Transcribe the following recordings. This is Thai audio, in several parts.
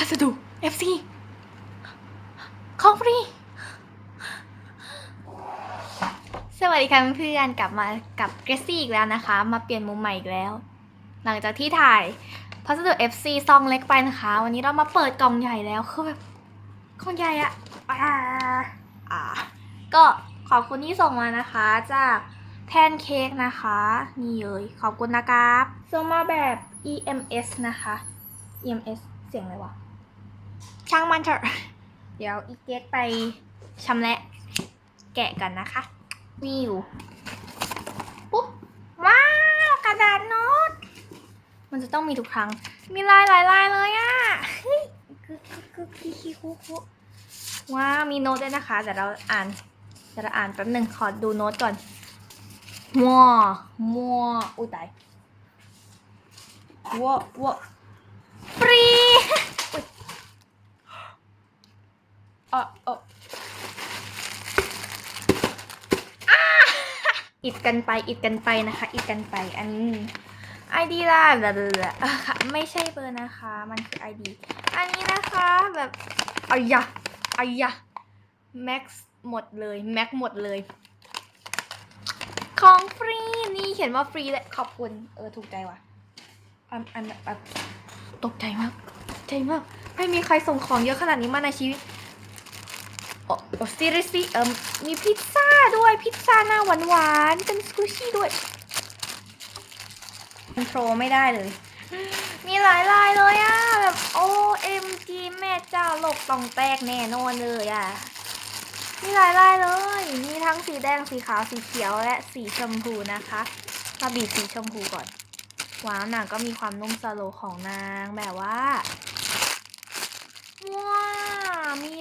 พัสดุ FC ของฟรี สวัสดีค่ะเพื่อนๆกลับมากับเกรซซี่อีกแล้วนะคะ มาเปลี่ยนมุมใหม่อีกแล้ว หลังจากที่ถ่ายพัสดุ FC ซองเล็กไปนะคะ วันนี้เรามาเปิดกล่องใหญ่แล้วคือแบบกล่องใหญ่อะอ่าอ่าก็ขอบคุณที่ส่งมานะคะจากแทนเค้กนะคะ นี่เลยขอบคุณนะครับส่งมาแบบ EMS นะคะ EMS เสียงอะไรวะ ช่างมันเถอะ เดี๋ยวอีเกตไปชำแหละแกะกันนะคะ มีอยู่ปุ๊บ ว้าว กระดาษโน้ต มันจะต้องมีทุกครั้ง มีลายหลายลายเลยอะเฮ้ยคือคือคือคือคือคือว้ามีโน้ตด้วยนะคะ แต่เราอ่านเดี๋ยวเราอ่านแป๊บหนึ่งขอดูโน้ตก่อน มัว มัว อุ้ยตายวัววัวฟรี อุ๊ย เออเอออิดกันไปอิดกันไปนะคะ อิดกันไปอันนี้ไอดีล่ะเดี๋ยวๆๆค่ะไม่ใช่เบอร์นะคะ มันคือไอดีอันนี้นะคะแบบอายะอายะแม็กซ์หมดเลยแม็กหมดเลย ของฟรีนี่เขียนว่าฟรีเลยขอบคุณ เออถูกใจว่ะอันอันแบบตกใจมากใจมากไม่มีใครส่งของเยอะขนาดนี้มาในชีวิต ซีรีส์เอิมมีพิซซ่าด้วยพิซซ่าหน้าหวานหวานๆเป็นสกูชี่ด้วยคอนโทรไม่ได้เลย มีหลายลายเลยอะแบบ OMG แม่เจ้าโลกต้องแตกแน่นอนเลยอะมีหลายลายเลย มีทั้งสีแดงสีขาวสีเขียวและสีชมพูนะคะมาบีบสีชมพูก่อนว้าวนางก็มีความนุ่มสโลของนางแบบว่าว้ามี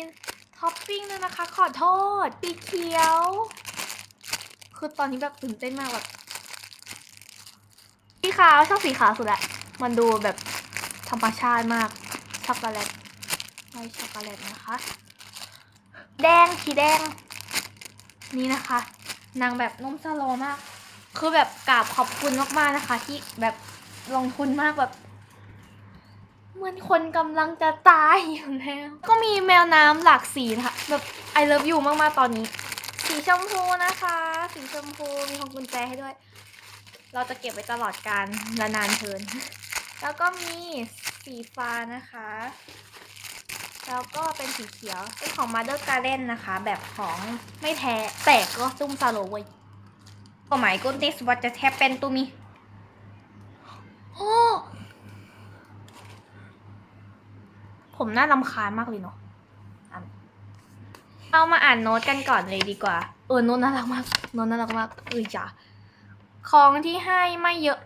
ท็อปปิ้งด้วยนะคะ ขอโทษ ปีเขียว คือตอนนี้แบบตื่นเต้นมากแบบสีขาวชอบสีขาวสุดละมันดูแบบธรรมชาติมาก ช็อกโกแลตไม่ช็อกโกแลตนะคะ แดงสีแดง นี่นะคะ นางแบบนุ่มสโลมาก คือแบบกราบขอบคุณมากๆนะคะ ที่แบบลงทุนมากแบบ เหมือนคนกำลังจะตายอยู่แล้ว ก็มีแมวน้ำหลากสีนะคะแบบ I love you มากๆตอนนี้ สีชมพูนะคะ สีชมพูมีพวงกุญแจให้ด้วย เราจะเก็บไว้ตลอดการละนานเทิน แล้วก็มีสีฟ้านะคะ แล้วก็เป็นสีเขียวเป็นของ Mother Garden นะคะ แบบของไม่แท้แต่ก็ซุ่มซาโลเว้ยก็หมายกุนติสวัตจะแทบเป็นตัวมีโอ้ ผมน่ารำคาญมากเลยเนาะอะเรามาอ่านโน้ตกันก่อนเลยดีกว่า เออโน้ตน่ารักมาก โน้ตน่ารักมากเออจ้ะของที่ให้ไม่เยอะ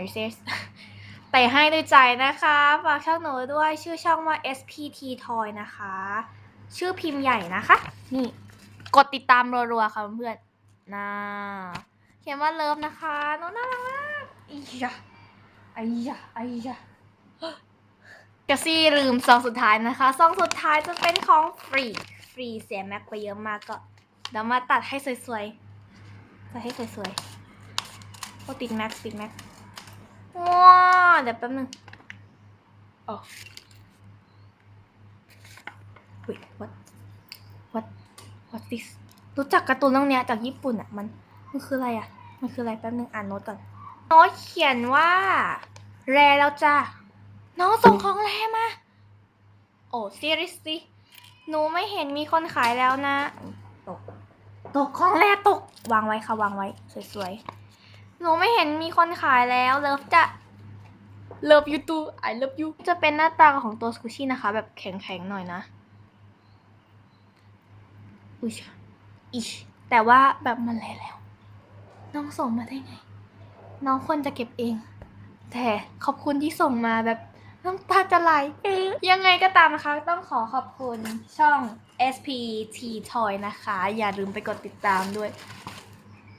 I r e s แต่ให้ด้วยใจนะคะฝากช่องหนูด้วยชื่อช่องว่า SPT Toy นะคะ ชื่อพิมพ์ใหญ่นะคะ นี่ กดติดตามรัวๆค่ะเพื่อนๆนะเขียนว่าเลิฟนะคะโน้ตน่ารักมากอียะอ้ยะไอ้ยะ กะซี่ลืมซองสุดท้ายนะคะ ซองสุดท้ายจะเป็นของฟรี ฟรีเสียแม็กไปเยอะมากก็เดี๋ยวมาตัดให้สวยๆตัดให้สวยๆโอ้ติดแม็กติดแม็กว้าเดี๋ยวแป๊บนึงอ๋อ wait what what what this รู้จักการ์ตูนเรื่องเนี้ยจากญี่ปุ่นอะมันมันคืออะไรอะมันคืออะไรแป๊บนึงอ่านโน้ตก่อนโน้ตเขียนว่า แรแล้วจ้า น้องส่งของแรมา โอ้ซีรีส์สิหนูไม่เห็นมีคนขายแล้วนะ ตก ตกของแรตก วางไว้ค่ะวางไว้ สวยๆ หนูไม่เห็นมีคนขายแล้วเลิฟจะเลิฟยูทูไอเลิฟยูจะเป็นหน้าตาของตัวสกูชี่นะคะ แบบแข็งๆหน่อยนะอุ้ยอิชแต่ว่าแบบมันเละแล้ว น้องส่งมาได้ไง น้องควรจะเก็บเอง แต่ขอบคุณที่ส่งมาแบบ น้ำตาจะไหลเอ๊ะยังไงก็ตามนะคะต้องขอขอบคุณช่อง SPT Toy นะคะ อย่าลืมไปกดติดตามด้วย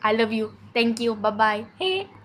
I love you thank you bye bye